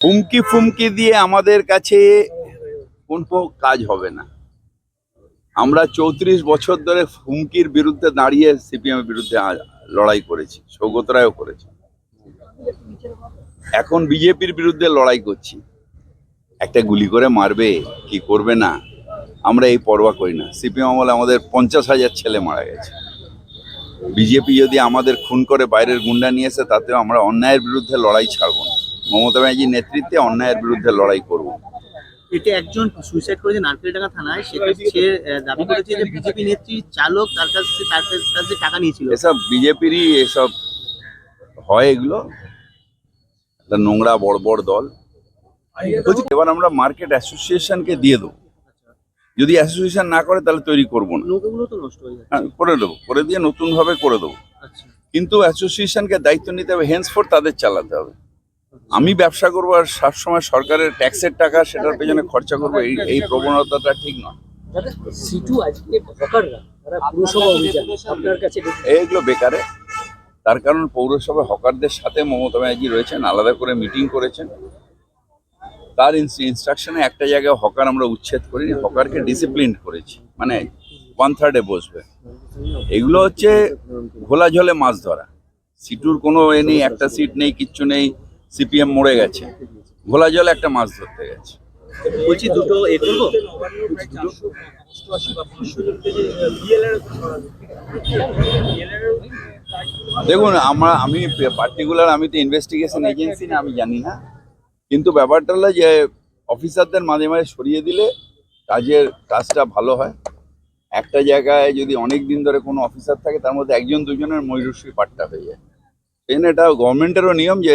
হুমকি ফুমকি দিয়ে আমাদের কাছে কোনো কাজ হবে না। আমরা চৌত্রিশ বছর ধরে হুমকির বিরুদ্ধে দাঁড়িয়ে সিপিএম বিরুদ্ধে লড়াই করেছি সৌগত রায়ও করেছে। এখন বিজেপির বিরুদ্ধে লড়াই করছি। একটা গুলি করে মারবে, কি করবে না, আমরা এই পরোয়া করি না। সিপিএম আমলে আমাদের পঞ্চাশ হাজার ছেলে মারা গেছে। বিজেপি যদি আমাদের খুন করে বাইরের গুন্ডা নিয়ে এসে, তাতেও আমরা অন্যায়ের বিরুদ্ধে লড়াই ছাড়বো না। মমতা ব্যানার্জির নেতৃত্বে অন্যায়ের বিরুদ্ধে লড়াই করব। এতে একজন সুইসাইড করেছে নারকেলডাঙ্গা থানায় সে দাবি করেছে যে বিজেপি নেত্রী চালক তার কাছে তার কাছে টাকা নিয়েছিল। এসব বিজেপিরই এসব হয় এগুলো। একটা নোংরা বড় বড় দল এবার আমরা মার্কেট অ্যাসোসিয়েশনকে দিয়ে দেবো। যদি অ্যাসোসিয়েশন না করে তাহলে তৈরি করব না। হ্যাঁ, করে দেবো। করে দিয়ে নতুনভাবে করে দেবো। আচ্ছা। কিন্তু অ্যাসোসিয়েশনকে দায়িত্ব নিতে হবে হেন্সফোর তাদের চালাতে হবে। আমি ব্যবসা করব আর সবসময় সরকারের ট্যাক্সের টাকা সেটার পেছনে খরচা করব এই এই প্রবণতাটা ঠিক নয়। সিটু আজকে এইগুলো বেকারে। তার কারণ পৌরসভা হকারদের সাথে মমতা ব্যানার্জি রয়েছেন আলাদা করে মিটিং করেছেন। তার ইনস্ট্রাকশনে একটা জায়গায় হকার আমরা উচ্ছেদ করিনি হকারকে ডিসিপ্লিন করেছি। মানে ওয়ান থার্ডে বসবে। এগুলো হচ্ছে ঘোলা ঝলে মাছ ধরা। সিটুর কোনো এ নেই একটা সিট নেই কিচ্ছু নেই। সিপিএম মরে গেছে। ঘোলা জলে একটা মাছ ধরতে গেছে। বলছি দুটো এ করব? দেখুন আমরা আমি পার্টিকুলার আমি তো ইনভেস্টিগেশন এজেন্সি না আমি জানি না। কিন্তু ব্যাপারটা হলো যে অফিসারদের মাঝে মাঝে সরিয়ে দিলে কাজের কাজটা ভালো হয়। একটা জায়গায় যদি অনেক দিন ধরে কোনো অফিসার থাকে তার মধ্যে একজন দুজনের ময়ূরশ্রী পাট্টা হয়ে যায়। সেই এটা গভর্নমেন্টেরও নিয়ম যে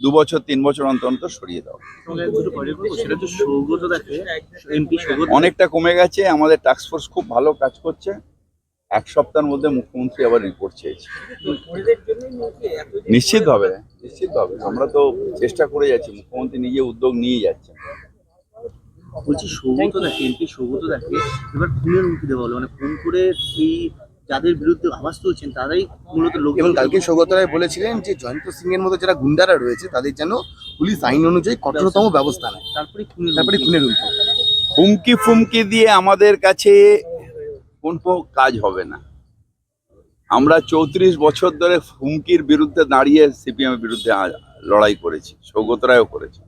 দু বছর তিন বছর অন্তর অন্তর সরিয়ে দাও। অনেকটা কমে গেছে আমাদের টাস্ক ফোর্স খুব ভালো কাজ করছে। এক সপ্তাহের মধ্যে মুখ্যমন্ত্রী আবার রিপোর্ট চেয়েছে। নিশ্চিত হবে নিশ্চিত হবে। আমরা তো চেষ্টা করে যাচ্ছি মুখ্যমন্ত্রী নিজে উদ্যোগ নিয়ে যাচ্ছে। বলছি সৌগত দেখে এমপি সৌগত দেখে এবার খুনের হুমকি দেওয়া হলো মানে ফোন করে এই যাদের বিরুদ্ধে আওয়াজ তুলছেন তারাই মূলত লোক এবং কালকে সৌগত রায় বলেছিলেন যে জয়ন্ত সিং এর মতো যারা গুন্ডারা রয়েছে তাদের যেন পুলিশ আইন অনুযায়ী কঠোরতম ব্যবস্থা নেয়। তারপরে তারপরে খুনের হুমকি। ফুমকি দিয়ে আমাদের কাছে কোন কাজ হবে না। আমরা চৌত্রিশ বছর ধরে হুমকির বিরুদ্ধে দাঁড়িয়ে সিপিএম এর বিরুদ্ধে লড়াই করেছি সৌগত রায়ও করেছে।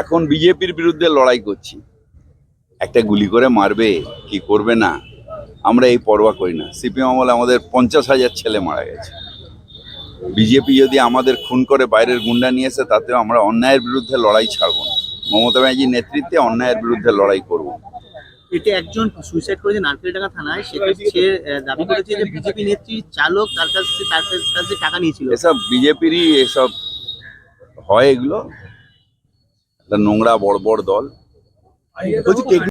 এখন বিজেপির বিরুদ্ধে লড়াই করছি। একটা গুলি করে মারবে কি করবে না? আমরা এই পরোয়া করি না। সিপিএম আমলে আমাদের পঞ্চাশ হাজার ছেলে মারা গেছে। বিজেপি যদি আমাদের খুন করে বাইরের গুন্ডা নিয়ে এসে তাতেও আমরা অন্যায়ের বিরুদ্ধে লড়াই ছাড়বো না। মমতা ব্যানার্জির নেতৃত্বে অন্যায়ের বিরুদ্ধে লড়াই করব। এতে একজন সুইসাইড করেছে নারকেলডাঙ্গা থানায়। সে দাবি করেছে যে বিজেপি নেত্রী চালক তার কাছে তার কাছে তার কাছে টাকা নিয়েছিল। এসব বিজেপিরই এসব হয় এগুলো। একটা নোংরা বড় বড় দল।